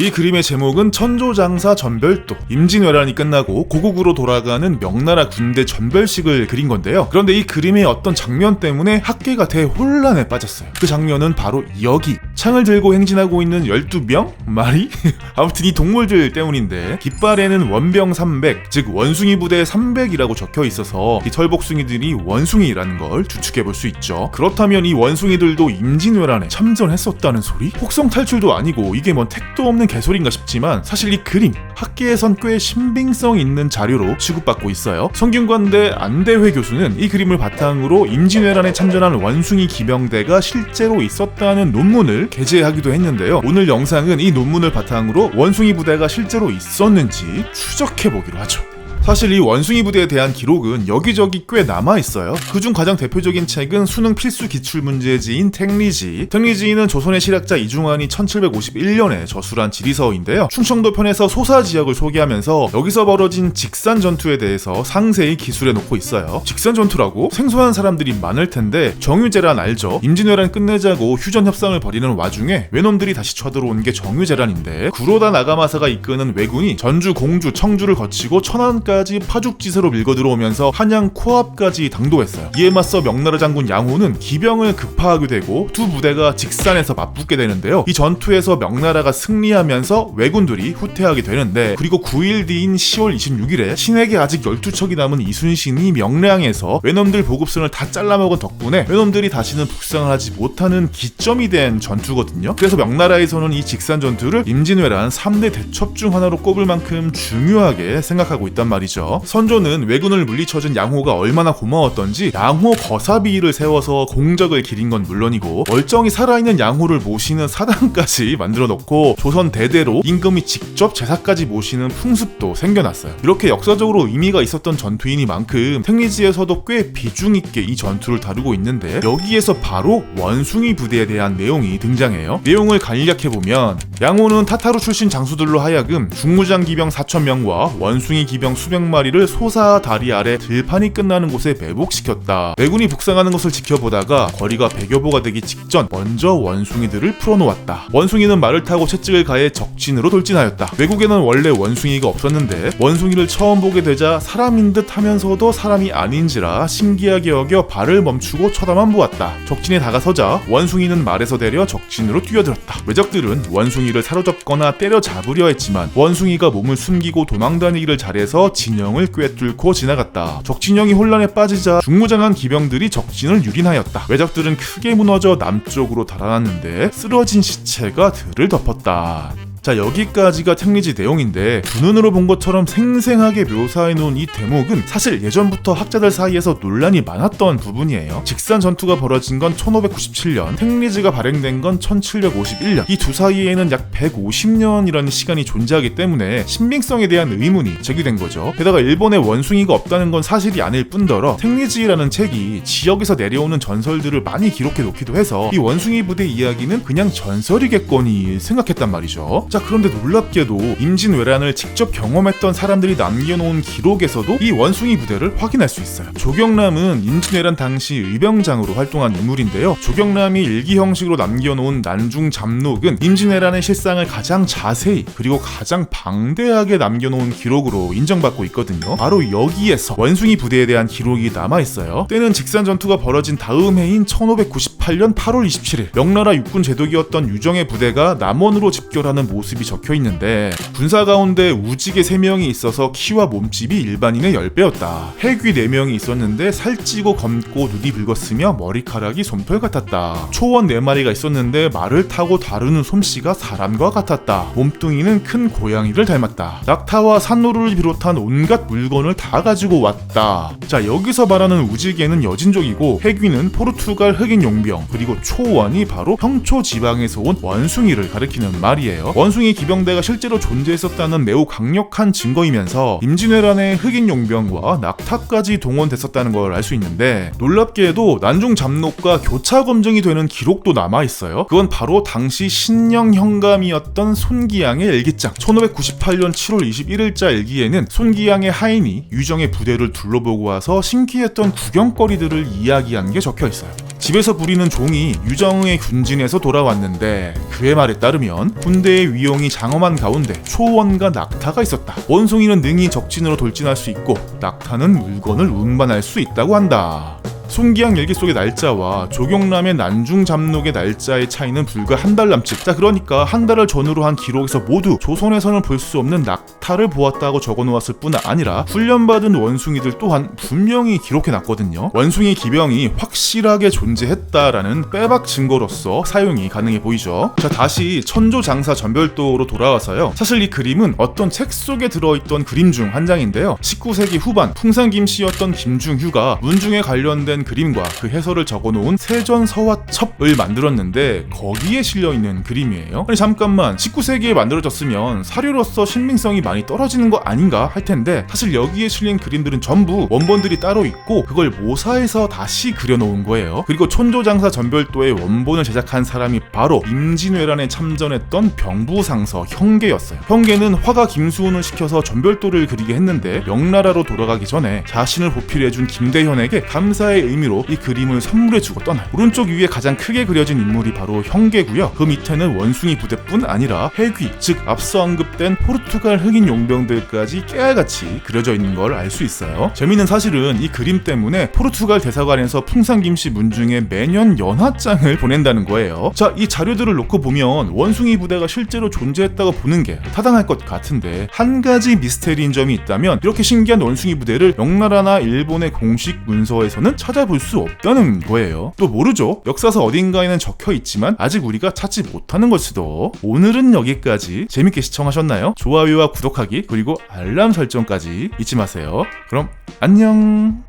이 그림의 제목은 천조장사 전별도 임진왜란이 끝나고 고국으로 돌아가는 명나라 군대 전별식을 그린 건데요 그런데 이 그림의 어떤 장면 때문에 학계가 대혼란에 빠졌어요 그 장면은 바로 여기 창을 들고 행진하고 있는 12명? 말이? 아무튼 이 동물들 때문인데 깃발에는 원병 300, 즉 원숭이 부대 300이라고 적혀 있어서 이 털복숭이들이 원숭이라는 걸 추측해 볼 수 있죠 그렇다면 이 원숭이들도 임진왜란에 참전했었다는 소리? 혹성 탈출도 아니고 이게 뭔 택도 없는 개소리인가 싶지만 사실 이 그림 학계에선 꽤 신빙성 있는 자료로 취급받고 있어요. 성균관대 안대회 교수는 이 그림을 바탕으로 임진왜란에 참전한 원숭이 기병대가 실제로 있었다는 논문을 게재하기도 했는데요. 오늘 영상은 이 논문을 바탕으로 원숭이 부대가 실제로 있었는지 추적해 보기로 하죠. 사실 이 원숭이 부대에 대한 기록은 여기저기 꽤 남아 있어요. 그중 가장 대표적인 책은 수능 필수 기출 문제지인 택리지. 택리지는 조선의 실학자 이중환이 1751년에 저술한 지리서인데요. 충청도 편에서 소사 지역을 소개하면서 여기서 벌어진 직산 전투에 대해서 상세히 기술해 놓고 있어요. 직산 전투라고 생소한 사람들이 많을 텐데 정유재란 알죠? 임진왜란 끝내자고 휴전 협상을 벌이는 와중에 외놈들이 다시 쳐들어온 게 정유재란인데 구로다 나가마사가 이끄는 왜군이 전주, 공주, 청주를 거치고 천안까지 까지 파죽지세로 밀고 들어오면서 한양 코앞까지 당도했어요. 이에 맞서 명나라 장군 양호는 기병을 급파하게 되고 두 부대가 직산에서 맞붙게 되는데요. 이 전투에서 명나라가 승리하면서 왜군들이 후퇴하게 되는데 그리고 9일 뒤인 10월 26일에 신에게 아직 12척이 남은 이순신이 명량에서 외놈들 보급선을 다 잘라먹은 덕분에 외놈들이 다시는 북상을 하지 못하는 기점이 된 전투거든요. 그래서 명나라에서는 이 직산 전투를 임진왜란 3대 대첩 중 하나로 꼽을 만큼 중요하게 생각하고 있단 말이죠. 말이죠. 선조는 왜군을 물리쳐준 양호가 얼마나 고마웠던지 양호 거사비를 세워서 공적을 기린 건 물론이고 멀쩡히 살아있는 양호를 모시는 사당까지 만들어 놓고 조선 대대로 임금이 직접 제사까지 모시는 풍습도 생겨났어요. 이렇게 역사적으로 의미가 있었던 전투이니만큼 택리지에서도 꽤 비중 있게 이 전투를 다루고 있는데 여기에서 바로 원숭이 부대에 대한 내용이 등장해요. 내용을 간략해 보면 양호는 타타르 출신 장수들로 하여금 중무장 기병 4천 명과 원숭이 기병 수백 마리를 소사 다리 아래 들판이 끝나는 곳에 매복시켰다. 왜군이 북상하는 것을 지켜보다가 거리가 100여 보가 되기 직전 먼저 원숭이들을 풀어놓았다. 원숭이는 말을 타고 채찍을 가해 적진으로 돌진하였다. 외국에는 원래 원숭이가 없었는데 원숭이를 처음 보게 되자 사람인 듯 하면서도 사람이 아닌지라 신기하게 여겨 발을 멈추고 쳐다만 보았다. 적진에 다가서자 원숭이는 말에서 내려 적진으로 뛰어들었다. 외적들은 원숭이를 사로잡거나 때려잡으려 했지만 원숭이가 몸을 숨기고 도망다니기를 잘해서 진영을 꿰뚫고 지나갔다. 적진영이 혼란에 빠지자 중무장한 기병들이 적진을 유린하였다. 외적들은 크게 무너져 남쪽으로 달아났는데 쓰러진 시체가 들을 덮었다. 자 여기까지가 택리지 내용인데 두 눈으로 본 것처럼 생생하게 묘사해 놓은 이 대목은 사실 예전부터 학자들 사이에서 논란이 많았던 부분이에요. 직산 전투가 벌어진 건 1597년, 택리지가 발행된 건 1751년. 이 두 사이에는 약 150년이라는 시간이 존재하기 때문에 신빙성에 대한 의문이 제기된 거죠. 게다가 일본에 원숭이가 없다는 건 사실이 아닐 뿐더러 택리지라는 책이 지역에서 내려오는 전설들을 많이 기록해 놓기도 해서 이 원숭이 부대 이야기는 그냥 전설이겠거니 생각했단 말이죠. 자 그런데 놀랍게도 임진왜란을 직접 경험했던 사람들이 남겨놓은 기록에서도 이 원숭이 부대를 확인할 수 있어요. 조경남은 임진왜란 당시 의병장으로 활동한 인물인데요. 조경남이 일기 형식으로 남겨놓은 난중 잡록은 임진왜란의 실상을 가장 자세히 그리고 가장 방대하게 남겨놓은 기록으로 인정받고 있거든요. 바로 여기에서 원숭이 부대에 대한 기록이 남아 있어요. 때는 직산 전투가 벌어진 다음 해인 1598년 8월 27일 명나라 육군 제독이었던 유정의 부대가 남원으로 집결하는 모습 모습이 적혀 있는데 군사 가운데 우직의 3명이 있어서 키와 몸집이 일반인의 10배였다. 해귀 4명이 있었는데 살찌고 검고 눈이 붉었으며 머리카락이 솜털 같았다. 초원 4마리가 있었는데 말을 타고 다루는 솜씨가 사람과 같았다. 몸뚱이는 큰 고양이를 닮았다. 낙타와 산노루를 비롯한 온갖 물건을 다 가지고 왔다. 자 여기서 말하는 우직에는 여진족이고 해귀는 포르투갈 흑인 용병 그리고 초원이 바로 평초 지방에서 온 원숭이를 가리키는 말이에요. 원 숭이 기병대가 실제로 존재했었다는 매우 강력한 증거이면서 임진왜란에 흑인 용병과 낙타까지 동원됐었다는 걸 알 수 있는데 놀랍게도 난중 잡록과 교차 검증이 되는 기록도 남아 있어요. 그건 바로 당시 신령 현감이었던 손기양의 일기장. 1598년 7월 21일자 일기에는 손기양의 하인이 유정의 부대를 둘러보고 와서 신기했던 구경거리들을 이야기한 게 적혀 있어요. 집에서 부리는 종이 유정의 군진에서 돌아왔는데 그의 말에 따르면 군대의 위 위용이 장엄한 가운데 초원과 낙타가 있었다. 원숭이는 능히 적진으로 돌진할 수 있고 낙타는 물건을 운반할 수 있다고 한다. 송기양 일기 속의 날짜와 조경남의 난중 잠록의 날짜의 차이는 불과 한 달 남짓. 자, 그러니까 한 달을 전후로 한 기록에서 모두 조선에서는 볼 수 없는 낙타를 보았다고 적어 놓았을 뿐 아니라 훈련받은 원숭이들 또한 분명히 기록해 놨거든요. 원숭이 기병이 확실하게 존재했다라는 빼박 증거로서 사용이 가능해 보이죠. 자, 다시 천조장사 전별도로 돌아와서요. 사실 이 그림은 어떤 책 속에 들어있던 그림 중 한 장인데요. 19세기 후반 풍산 김씨였던 김중휴가 문중에 관련된 그림과 그 해설을 적어놓은 세전서화첩을 만들었는데 거기에 실려 있는 그림이에요. 아니 잠깐만 19세기에 만들어졌으면 사료로서 신빙성이 많이 떨어지는 거 아닌가 할 텐데 사실 여기에 실린 그림들은 전부 원본들이 따로 있고 그걸 모사해서 다시 그려놓은 거예요. 그리고 촌조장사 전별도의 원본을 제작한 사람이 바로 임진왜란에 참전했던 병부상서 형계였어요. 형계는 화가 김수훈을 시켜서 전별도를 그리게 했는데 명나라로 돌아가기 전에 자신을 보필해준 김대현에게 감사의 의미로 이 그림을 선물해주고 떠나요. 오른쪽 위에 가장 크게 그려진 인물이 바로 형계고요. 그 밑에는 원숭이 부대뿐 아니라 해귀, 즉 앞서 언급된 포르투갈 흑인 용병들까지 깨알같이 그려져 있는 걸 알 수 있어요. 재미있는 사실은 이 그림 때문에 포르투갈 대사관에서 풍산김씨 문중에 매년 연하장을 보낸다는 거예요. 자, 이 자료들을 놓고 보면 원숭이 부대가 실제로 존재했다고 보는 게 타당할 것 같은데 한 가지 미스테리인 점이 있다면 이렇게 신기한 원숭이 부대를 명나라나 일본의 공식 문서에서는 찾아볼 수 없다는 거예요. 또 모르죠. 역사서 어딘가에는 적혀 있지만 아직 우리가 찾지 못하는 걸 수도. 오늘은 여기까지 재밌게 시청하셨나요? 좋아요와 구독하기 그리고 알람 설정까지 잊지 마세요. 그럼 안녕.